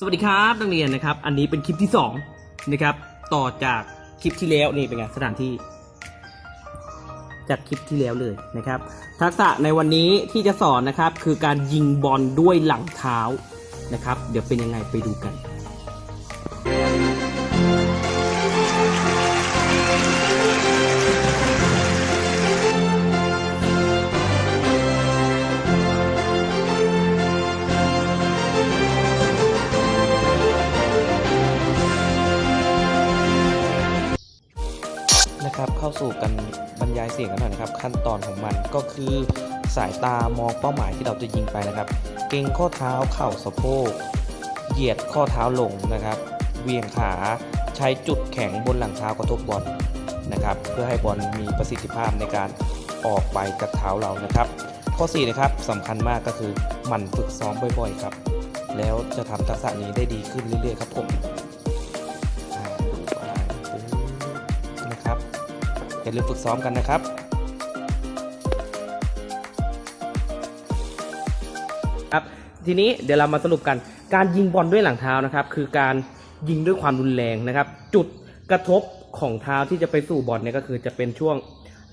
สวัสดีครับนักเรียนนะครับ อันนี้เป็นคลิปที่สองนะครับ ต่อจากคลิปที่แล้วนี่เป็นไงสถานที่ จากคลิปที่แล้วเลยนะครับ ทักษะในวันนี้ที่จะสอนนะครับ คือการยิงบอลด้วยหลังเท้านะครับ เดี๋ยวเป็นยังไงไปดูกัน นะครับเข้าสู่กันบรรยายเสียงกันหน่อยนะครับ ขั้นตอนของมันก็คือสายตามองเป้าหมายที่เราจะยิงไปนะครับ เก่งข้อเท้าเข่าสะโพกเหยียดข้อเท้าลงนะครับเวียงขาใช้จุดแข็งบนหลังเท้ากระทบบอลนะครับ เพื่อให้บอลมีประสิทธิภาพในการออกไปกับเท้าเรานะครับ ข้อ4นะครับสำคัญมากก็คือหมั่นฝึกซ้อมบ่อยๆครับ แล้วจะทำทักษะนี้ได้ดีขึ้นเรื่อยๆครับผม อย่าลืมฝึกซ้อมกันนะครับครับทีนี้เดี๋ยวเรามาสรุปกัน การยิงบอลด้วยหลังเท้านะครับ คือการยิงด้วยความรุนแรงนะครับ จุดกระทบของเท้าที่จะไปสู่บอลเนี่ยก็คือจะเป็นช่วง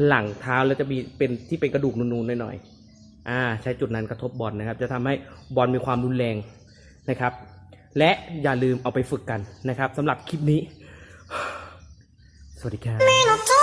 หลังเท้าแล้วจะมีเป็นที่เป็นกระดูกนูนๆหน่อยๆอ่า ใช้จุดนั้นกระทบบอลนะครับ จะทำให้บอลมีความรุนแรงนะครับ และอย่าลืมเอาไปฝึกกันนะครับสำหรับคลิปนี้ สวัสดีครับ